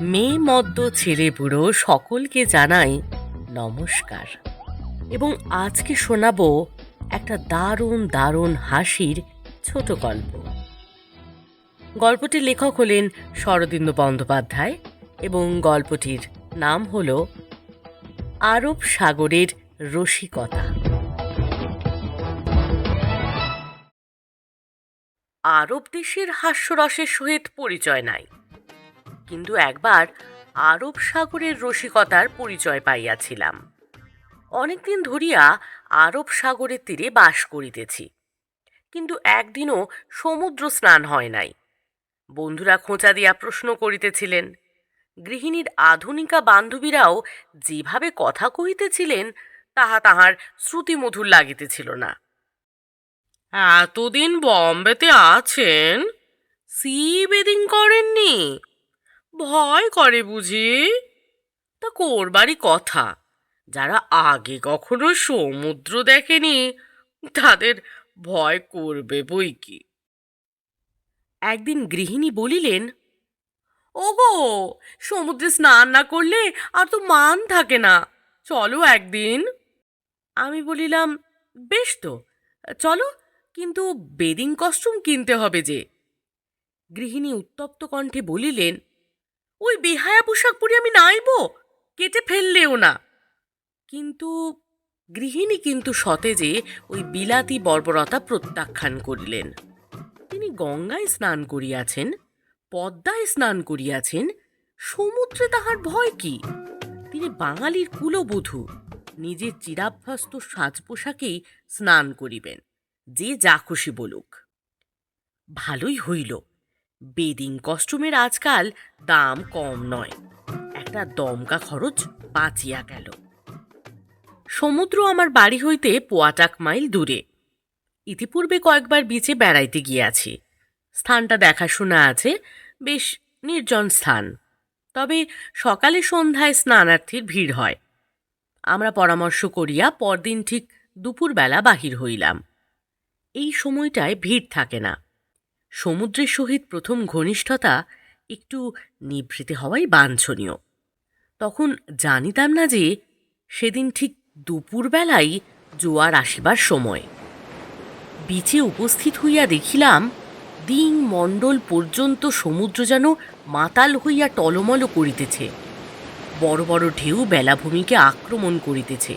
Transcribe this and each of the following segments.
মেয়ে মদ্য ছেলে বুড়ো সকলকে জানাই নমস্কার। এবং আজকে শোনাবো একটা দারুণ দারুণ হাসির ছোট গল্প। গল্পটির লেখক হলেন শরদিন্দু বন্দ্যোপাধ্যায় এবং গল্পটির নাম হল আরব সাগরের রসিকতা। আরব দেশের হাস্যরসের সহিত পরিচয় নাই। কিন্তু একবার আরব সাগরের রসিকতার পরিচয় পাইয়াছিলাম। অনেকদিন ধরিয়া আরব সাগরের তীরে বাস করিতেছি, কিন্তু একদিনও সমুদ্র স্নান হয় নাই। বন্ধুরা খোঁচা দিয়া প্রশ্ন করিতেছিলেন, গৃহিণীর আধুনিকা বান্ধবীরাও যেভাবে কথা কহিতেছিলেন, তাহা তাহার শ্রুতিমধুর লাগিতেছিল না। এতদিন বম্বেতে আছেন? সি বেদিং করেননি? ভয় করে বুঝি? তা করবারই কথা। যারা আগে কখনো সমুদ্র দেখেনি, তাদের ভয় করবে বই কি? একদিন গৃহিণী বলিলেন, ওগো, সমুদ্রে স্নান না করলে আর তো মান থাকে না। চলো একদিন। আমি বলিলাম, বেশ তো, চলো, কিন্তু বেদিং কস্টিউম কিনতে হবে যে। গৃহিণী উত্তপ্ত কণ্ঠে বলিলেন ওই বেহায়া পোশাক পরে আমি নাইব, কেটে ফেললেও না। কিন্তু গৃহিণী কিন্তু সতেজে ওই বিলাতি বর্বরতা প্রত্যাখ্যান করিলেন। তিনি গঙ্গায় স্নান করিয়াছেন, পদ্মায় স্নান করিয়াছেন, সমুদ্রে তাহার ভয় কি? তিনি বাঙালির কুলবধূ, নিজের চিরাভ্যস্ত সাজ পোশাকেই স্নান করিবেন, যে যা খুশি বলুক। ভালোই হইল। বেদিং কস্টিউমের আজকাল দাম কম নয়। একটা দমকা খরচ বাঁচিয়া গেল। সমুদ্র আমার বাড়ি হইতে পোয়াটাক মাইল দূরে। ইতিপূর্বে কয়েকবার বিচে বেড়াইতে গিয়াছি। স্থানটা দেখাশোনা আছে, বেশ নির্জন স্থান। তবে সকালে সন্ধ্যায় স্নানার্থীর ভিড় হয়। আমরা পরামর্শ করিয়া পরদিন ঠিক দুপুরবেলা বাহির হইলাম। এই সময়টায় ভিড় থাকে না। সমুদ্রের সহিত প্রথম ঘনিষ্ঠতা একটু নিভৃতে হওয়াই বাঞ্ছনীয়। তখন জানিতাম না যে সেদিন ঠিক দুপুরবেলাই জোয়ার আসিবার সময়। বিচে উপস্থিত হইয়া দেখিলাম দিন মণ্ডল পর্যন্ত সমুদ্র যেন মাতাল হইয়া টলমল করিতেছে। বড় বড় ঢেউ বেলাভূমিকে আক্রমণ করিতেছে।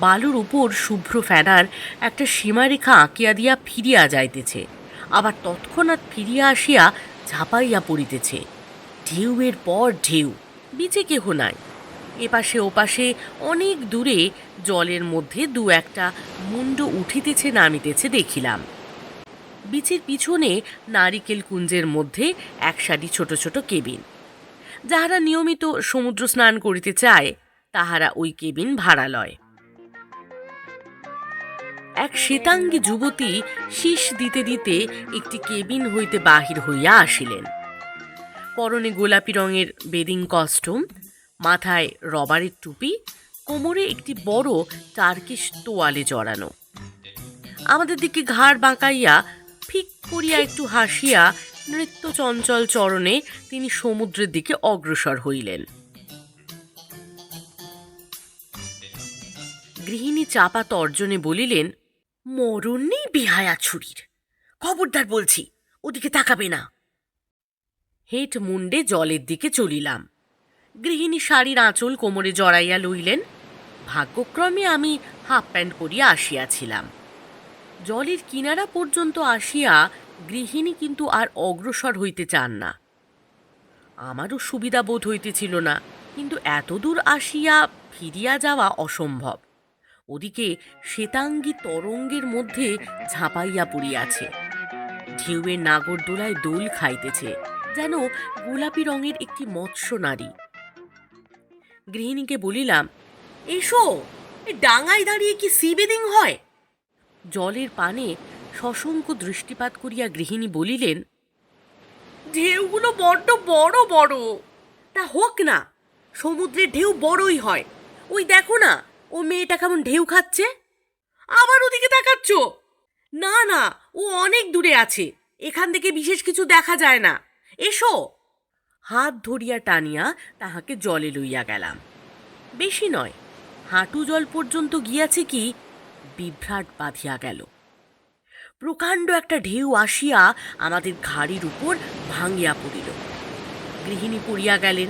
বালুর উপর শুভ্র ফেনার একটা সীমারেখা আঁকিয়া দিয়া ফিরিয়া যাইতেছে। আবার তৎক্ষণাৎ ফিরিয়া আসিয়া ঝাঁপাইয়া পড়িতেছে। ঢেউয়ের পর ঢেউ, বিচে কেহ নাই। এপাশে ওপাশে অনেক দূরে জলের মধ্যে দু একটা মুন্ড উঠিতেছে, নামিতেছে দেখিলাম। বিচের পিছনে নারিকেল কুঞ্জের মধ্যে এক সারি ছোট ছোট কেবিন। যাহারা নিয়মিত সমুদ্র স্নান করিতে চায়, তাহারা ওই কেবিন ভাড়া লয়। এক শ্বেতাঙ্গী যুবতী শীষ দিতে দিতে একটি কেবিন হইতে বাহির হইয়া আসিলেন। পরনে গোলাপি রঙের বেদিং কস্টিউম, মাথায় রবারের টুপি, কোমরে একটি বড় টার্কিশ তোয়ালে জড়ানো। আমাদের দিকে ঘাড় বাঁকাইয়া ফিক করিয়া একটু হাসিয়া নৃত্য চঞ্চল চরণে তিনি সমুদ্রের দিকে অগ্রসর হইলেন। গৃহিণী চাপা তর্জনে বলিলেন, মরণ নেই বেহায়া ছুরির। খবরদার বলছি, ওদিকে তাকাবে না। হেট মুন্ডে জলের দিকে চলিলাম। গৃহিণী শাড়ির আঁচল কোমরে জড়াইয়া লইলেন। ভাগ্যক্রমে আমি হাফ প্যান্ট পরিয়া আসিয়াছিলাম। জলের কিনারা পর্যন্ত আসিয়া গৃহিণী কিন্তু আর অগ্রসর হইতে চান না। আমারও সুবিধা বোধ হইতেছিল না, কিন্তু এতদূর আসিয়া ফিরিয়া যাওয়া অসম্ভব। ওদিকে শ্বেতাঙ্গী তরঙ্গের মধ্যে ঝাঁপাইয়া পড়িয়াছে। ঢেউয়ের নাগরদোলায় দোল খাইতেছে, যেন গোলাপি রঙের একটি মৎস্য নারী। গৃহিণীকে বলিলাম, এসো ডাঙায় দাঁড়িয়ে কি সি বেদিং হয়? জলের পানে সশঙ্ক দৃষ্টিপাত করিয়া গৃহিণী বলিলেন, ঢেউগুলো বড্ড বড় বড়। তা হোক না, সমুদ্রের ঢেউ বড়ই হয়। ওই দেখো না ও মেয়েটা কেমন ঢেউ খাচ্ছে? আবার ওদিকে তাকাচ্ছ না না, ও অনেক দূরে আছে। এখান থেকে বিশেষ কিছু দেখা যায় না। এসো। হাত ধরিয়া টানিয়া তাহাকে জলে লইয়া গেলাম। বেশি নয়, হাঁটু জল পর্যন্ত গিয়াছে কি, বিভ্রাট বাঁধিয়া গেল। প্রকাণ্ড একটা ঢেউ আসিয়া আমাদের ঘাড়ির উপর ভাঙিয়া পড়িল। গৃহিণী পড়িয়া গেলেন।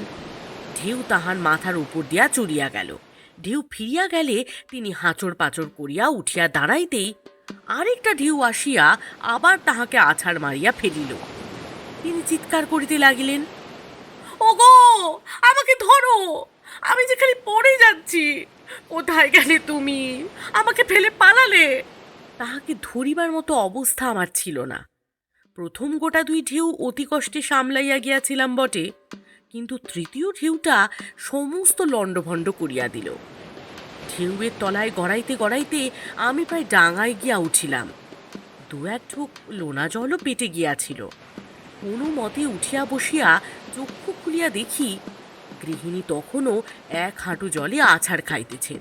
ঢেউ তাহার মাথার উপর দিয়া চড়িয়া গেল। ঢেউ ফিরিয়া গেলে তিনি হাঁচড় পাচড় করিয়া উঠিয়া দাঁড়াইতেই আরেকটা ঢেউ আসিয়া আবার তাহাকে আছাড় মারিয়া ফেলিল। তিনি চিৎকার করিতে লাগিলেন, ওগো, আমাকে ধরো! আমি যেখানে পড়ে যাচ্ছি, কোথায় গেলে তুমি? আমাকে ফেলে পালালে! তাহাকে ধরিবার মতো অবস্থা আমার ছিল না। প্রথম গোটা দুই ঢেউ অতি কষ্টে সামলাইয়া গিয়াছিলাম বটে। কিন্তু তৃতীয় ঢেউটা সমস্ত লণ্ডভণ্ড করিয়া দিল। ঢেউয়ের তলায় গড়াইতে গড়াইতে আমি প্রায় ডাঙায় গিয়া উঠিলাম। দু এক ঢোক লোনা জলও পেটে গিয়াছিল। কোনো মতে উঠিয়া বসিয়া চক্ষু খুলিয়া দেখি, গৃহিণী তখনও এক হাঁটু জলে আছাড় খাইতেছেন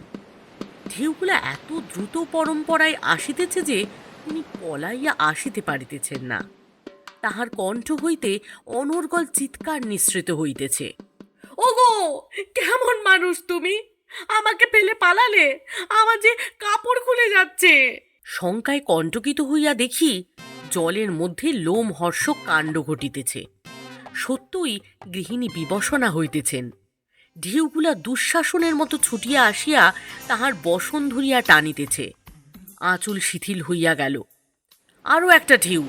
ঢেউগুলা এত দ্রুত পরম্পরায় আসিতেছে যে তিনি পলাইয়া আসিতে পারিতেছেন না। তাহার কণ্ঠ হইতে অনর্গল চিৎকার নিঃসৃত হইতেছে। ওগো, কেমন মানুষ তুমি? আমাকে ফেলে পালালে? আমার যে কাপড় খুলে যাচ্ছে! শঙ্কায় কণ্টকিত হইয়া দেখি জলের মধ্যে লোম হর্ষক কাণ্ড ঘটিতেছে। সত্যই গৃহিণী বিবসনা হইতেছেন। ঢেউগুলা দুঃশাসনের মতো ছুটিয়া আসিয়া তাহার বসন ধরিয়া টানিতেছে। আঁচল শিথিল হইয়া গেল। আরও একটা ঢেউ।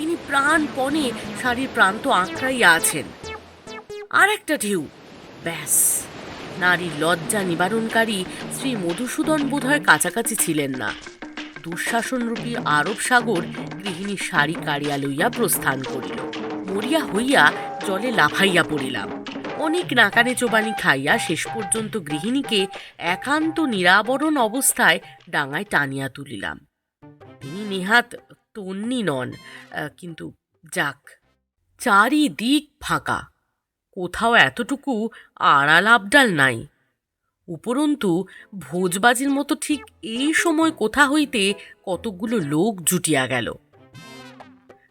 তিনি প্রাণপণে শাড়ির প্রান্ত আঁকড়াইয়া আছেন। আর একটা ঢেউ। ব্যাস, নারীর লজ্জা নিবারণকারী শ্রী মধুসূদন বোধহয় কাছাকাছি ছিলেন না। দুঃশাসনরূপী আরব সাগর গৃহিণী শাড়ি কাড়িয়া লইয়া প্রস্থান করিল। মরিয়া হইয়া জলে লাফাইয়া পড়িলাম। অনেক নাকানে চোবানি খাইয়া শেষ পর্যন্ত গৃহিণীকে একান্ত নিরাবরণ অবস্থায় ডাঙায় টানিয়া তুলিলাম। তিনি নেহাত তন্নি নন কিন্তু যাক। চারিদিক ফাঁকা। কোথাও এতটুকু আড়াল আবডাল নাই। উপরন্তু ভোজবাজির মতো ঠিক এই সময় কোথা হইতে কতকগুলো লোক জুটিয়া গেল।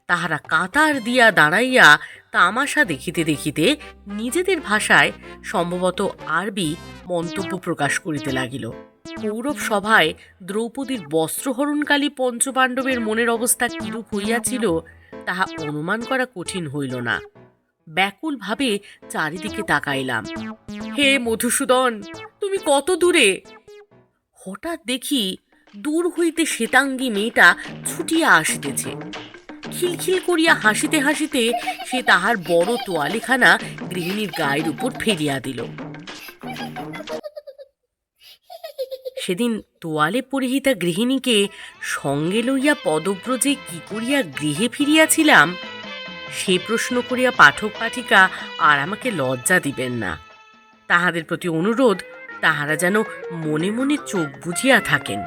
তাহারা কাতার দিয়া দাঁড়াইয়া তামাশা দেখিতে দেখিতে নিজেদের ভাষায় সম্ভবত আরবি মন্তব্য প্রকাশ করিতে লাগিল। কৌরব সভায় দ্রৌপদীর বস্ত্রহরণকালী পঞ্চপাণ্ডবের মনের অবস্থা কিরূপ হইয়াছিল, তাহা অনুমান করা কঠিন হইল না। ব্যাকুলভাবে চারিদিকে তাকাইলাম। হে মধুসূদন, তুমি কত দূরে? হঠাৎ দেখি দূর হইতে শ্বেতাঙ্গী মেয়েটা ছুটিয়া আসিতেছে। খিলখিল করিয়া হাসিতে হাসিতে সে তাহার বড় তোয়ালিখানা গৃহিণীর গায়ের উপর ফেলিয়া দিল। সেদিন তোয়ালে পরিহিতা গৃহিণীকে সঙ্গে লইয়া পদব্রজে কি করিয়া গৃহে ফিরিয়াছিলাম, সে প্রশ্ন করিয়া পাঠক পাঠিকা আর আমাকে লজ্জা দিবেন না। তাহাদের প্রতি অনুরোধ, তাহারা যেন মনে মনে চোখ বুঝিয়া থাকেন।